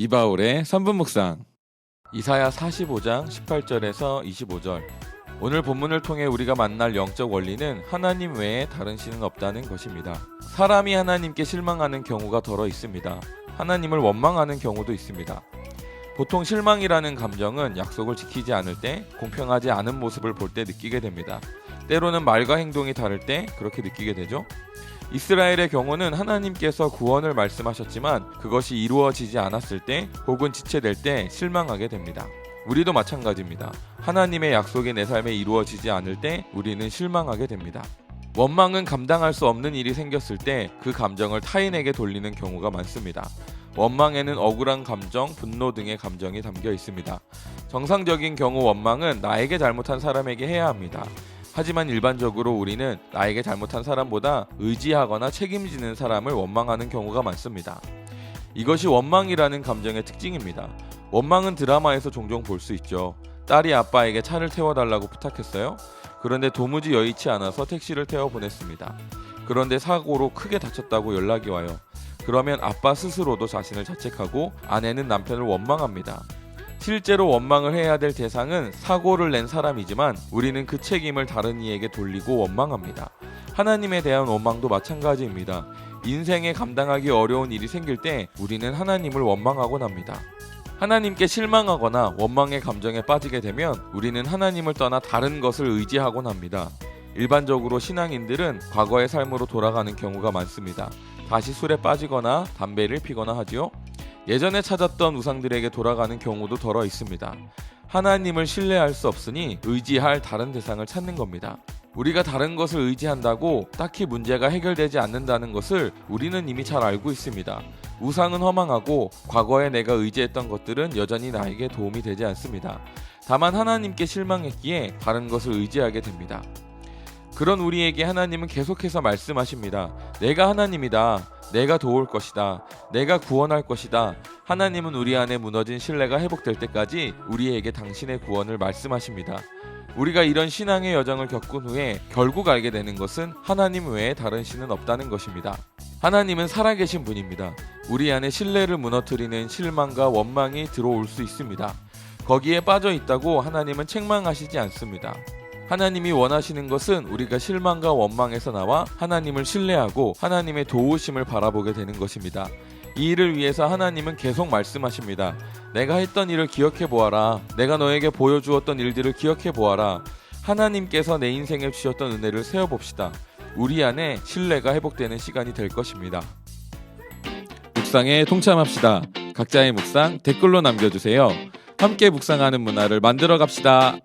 이바울의 3분 묵상 이사야 45장 18절에서 25절 오늘 본문을 통해 우리가 만날 영적 원리는 하나님 외에 다른 신은 없다는 것입니다. 사람이 하나님께 실망하는 경우가 더러 있습니다. 하나님을 원망하는 경우도 있습니다. 보통 실망이라는 감정은 약속을 지키지 않을 때 공평하지 않은 모습을 볼 때 느끼게 됩니다. 때로는 말과 행동이 다를 때 그렇게 느끼게 되죠. 이스라엘의 경우는 하나님께서 구원을 말씀하셨지만 그것이 이루어지지 않았을 때 혹은 지체될 때 실망하게 됩니다. 우리도 마찬가지입니다. 하나님의 약속이 내 삶에 이루어지지 않을 때 우리는 실망하게 됩니다. 원망은 감당할 수 없는 일이 생겼을 때 그 감정을 타인에게 돌리는 경우가 많습니다. 원망에는 억울한 감정, 분노 등의 감정이 담겨 있습니다. 정상적인 경우 원망은 나에게 잘못한 사람에게 해야 합니다. 하지만 일반적으로 우리는 나에게 잘못한 사람보다 의지하거나 책임지는 사람을 원망하는 경우가 많습니다. 이것이 원망이라는 감정의 특징입니다. 원망은 드라마에서 종종 볼 수 있죠. 딸이 아빠에게 차를 태워달라고 부탁했어요. 그런데 도무지 여의치 않아서 택시를 태워 보냈습니다. 그런데 사고로 크게 다쳤다고 연락이 와요. 그러면 아빠 스스로도 자신을 자책하고 아내는 남편을 원망합니다. 실제로 원망을 해야 될 대상은 사고를 낸 사람이지만 우리는 그 책임을 다른 이에게 돌리고 원망합니다. 하나님에 대한 원망도 마찬가지입니다. 인생에 감당하기 어려운 일이 생길 때 우리는 하나님을 원망하곤 합니다. 하나님께 실망하거나 원망의 감정에 빠지게 되면 우리는 하나님을 떠나 다른 것을 의지하곤 합니다. 일반적으로 신앙인들은 과거의 삶으로 돌아가는 경우가 많습니다. 다시 술에 빠지거나 담배를 피거나 하지요. 예전에 찾았던 우상들에게 돌아가는 경우도 덜어 있습니다. 하나님을 신뢰할 수 없으니 의지할 다른 대상을 찾는 겁니다. 우리가 다른 것을 의지한다고 딱히 문제가 해결되지 않는다는 것을 우리는 이미 잘 알고 있습니다. 우상은 허망하고 과거에 내가 의지했던 것들은 여전히 나에게 도움이 되지 않습니다. 다만 하나님께 실망했기에 다른 것을 의지하게 됩니다. 그런 우리에게 하나님은 계속해서 말씀하십니다. 내가 하나님이다. 내가 도울 것이다. 내가 구원할 것이다. 하나님은 우리 안에 무너진 신뢰가 회복될 때까지 우리에게 당신의 구원을 말씀하십니다. 우리가 이런 신앙의 여정을 겪은 후에 결국 알게 되는 것은 하나님 외에 다른 신은 없다는 것입니다. 하나님은 살아계신 분입니다. 우리 안에 신뢰를 무너뜨리는 실망과 원망이 들어올 수 있습니다. 거기에 빠져 있다고 하나님은 책망하시지 않습니다. 하나님이 원하시는 것은 우리가 실망과 원망에서 나와 하나님을 신뢰하고 하나님의 도우심을 바라보게 되는 것입니다. 이 일을 위해서 하나님은 계속 말씀하십니다. 내가 했던 일을 기억해 보아라. 내가 너에게 보여주었던 일들을 기억해 보아라. 하나님께서 내 인생에 주셨던 은혜를 세어 봅시다. 우리 안에 신뢰가 회복되는 시간이 될 것입니다. 묵상에 동참합시다. 각자의 묵상 댓글로 남겨주세요. 함께 묵상하는 문화를 만들어 갑시다.